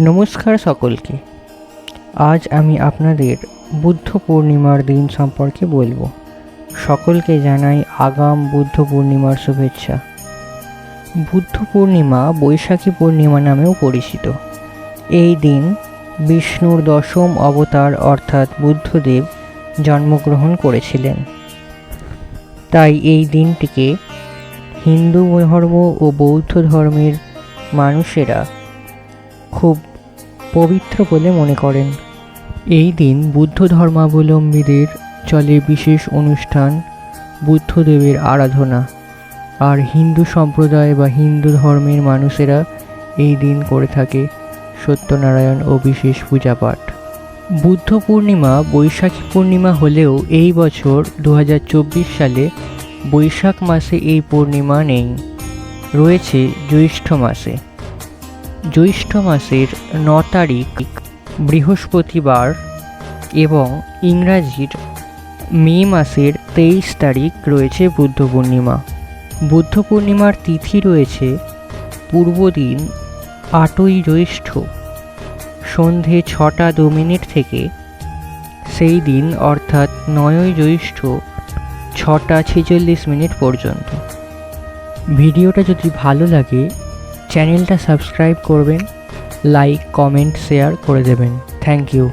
নমস্কার সকলকে। আজ আমি আপনাদের বুদ্ধ পূর্ণিমার দিন সম্পর্কে বলব। সকলকে জানাই আগাম বুদ্ধ পূর্ণিমার শুভেচ্ছা। বুদ্ধ পূর্ণিমা বৈশাখী পূর্ণিমা নামেও পরিচিত। এই দিন বিষ্ণুর দশম অবতার অর্থাৎ বুদ্ধদেব জন্মগ্রহণ করেছিলেন। তাই এই দিনটিকে হিন্দু ধর্ম ও বৌদ্ধ ধর্মের মানুষেরা খুব পবিত্র বলে মনে করেন। এই দিন বুদ্ধ ধর্মাবলম্বীদের চলে বিশেষ অনুষ্ঠান বুদ্ধদেবের আরাধনা। আর হিন্দু সম্প্রদায় বা হিন্দু ধর্মের মানুষেরা এই দিন করে থাকে সত্যনারায়ণ ও বিশেষ পূজাপাঠ। বুদ্ধ পূর্ণিমা, বৈশাখী পূর্ণিমা হলেও এই বছর দু হাজার চব্বিশ সালে বৈশাখ মাসে এই পূর্ণিমা নেই। রয়েছে জ্যৈষ্ঠ মাসে। জ্যৈষ্ঠ মাসের ন তারিখ, বৃহস্পতিবার এবং ইংরাজির মে মাসের তেইশ তারিখ রয়েছে বুদ্ধ পূর্ণিমা। বুদ্ধ পূর্ণিমার তিথি রয়েছে পূর্বদিন আটই জ্যৈষ্ঠ, সন্ধে ছটা দু মিনিট থেকে। সেই দিন অর্থাৎ নয়ই জ্যৈষ্ঠ, ছটা ছেচল্লিশ মিনিট পর্যন্ত। ভিডিওটা যদি ভালো লাগে চ্যানেলটা সাবস্ক্রাইব করবেন লাইক কমেন্ট শেয়ার করে দেবেন। Thank you